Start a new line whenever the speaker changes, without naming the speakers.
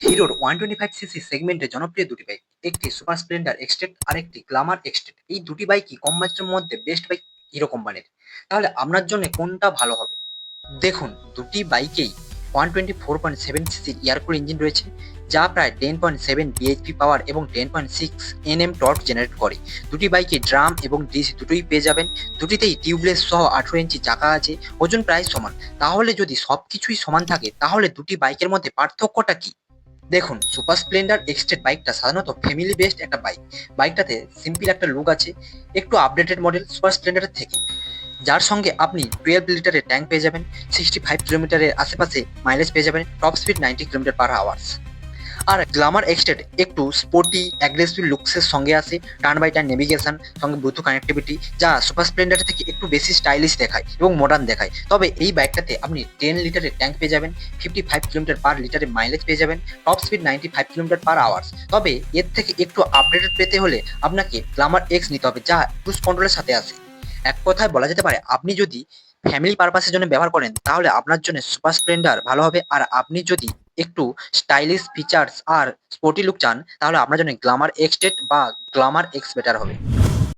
হিরোর one twenty five CC সেগমেন্টের জনপ্রিয় দুটি বাইক একটি সুপার স্প্লেন্ডার এক্সটেট আর একটি গ্লামার এক্সটেট এই দুটি বাইকই কম বাজেটের মধ্যে বেস্ট বাইক হিরো কোম্পানির তাহলে আপনার জন্য কোনটা ভালো হবে? দেখুন, দুটি বাইকেই one twenty four point seven সিসির এয়ারকুল ইঞ্জিন রয়েছে, যা প্রায় ten point seven BHP power এবং ten point six NM torque generate করে। দুটি বাইকে ড্রাম এবং ডিসি দুটোই পেয়ে যাবেন। দুটিতেই টিউবলেস সহ আঠেরো ইঞ্চি চাকা আছে, ওজন প্রায় সমান। তাহলে যদি সব কিছুই সমান থাকে, তাহলে দুটি বাইকের মধ্যে পার্থক্যটা কি? দেখুন, সুপার স্প্লেন্ডার এক্সটেড বাইকটা, সাধারণত ফ্যামিলি বেসড একটা বাইক। বাইকটাতে সিম্পল একটা লুক আছে, একটু আপডেটেড মডেল সুপার স্প্লেন্ডারের থেকে। যার সঙ্গে আপনি টুয়েলভ লিটারের ট্যাঙ্ক পেয়ে যাবেন সিক্সটি ফাইভ কিলোমিটারের আশেপাশে মাইলেজ পেয়ে যাবেন top speed ninety kilometre per hours আর গ্লামার এক্সটেড একটু স্পোর্টি অ্যাগ্রেসিভ লুকসের সঙ্গে আসে টার্ন বাই টার্ন নেভিগেশন সঙ্গে ব্লুটুথ কানেক্টিভিটি যা সুপার স্প্লেন্ডার থেকে একটু বেশি স্টাইলিশ দেখায় এবং মডার্ন দেখায়। তবে এই বাইকটাতে আপনি টেন লিটারের ট্যাঙ্ক পেয়ে যাবেন ফিফটি ফাইভ কিলোমিটার পার লিটারে মাইলেজ পেয়ে যাবেন top speed ninety five kilometre per hours তবে এর থেকে একটু আপডেটেড পেতে হলে আপনাকে গ্লামার এক্স নিতে হবে, যা ক্রুজ কন্ট্রোলের সাথে আসে এক কথায় বলা যেতে পারে, আপনি যদি ফ্যামিলি পারপাসের জন্য ব্যবহার করেন, তাহলে আপনার জন্য সুপার স্প্লেন্ডার ভালো হবে। আর আপনি যদি একটু স্টাইলিশ ফিচার্স আর স্পোর্টি লুক চান, তাহলে আপনার জন্য গ্লামার এক্সটেট বা গ্লামার এক্স বেটার হবে।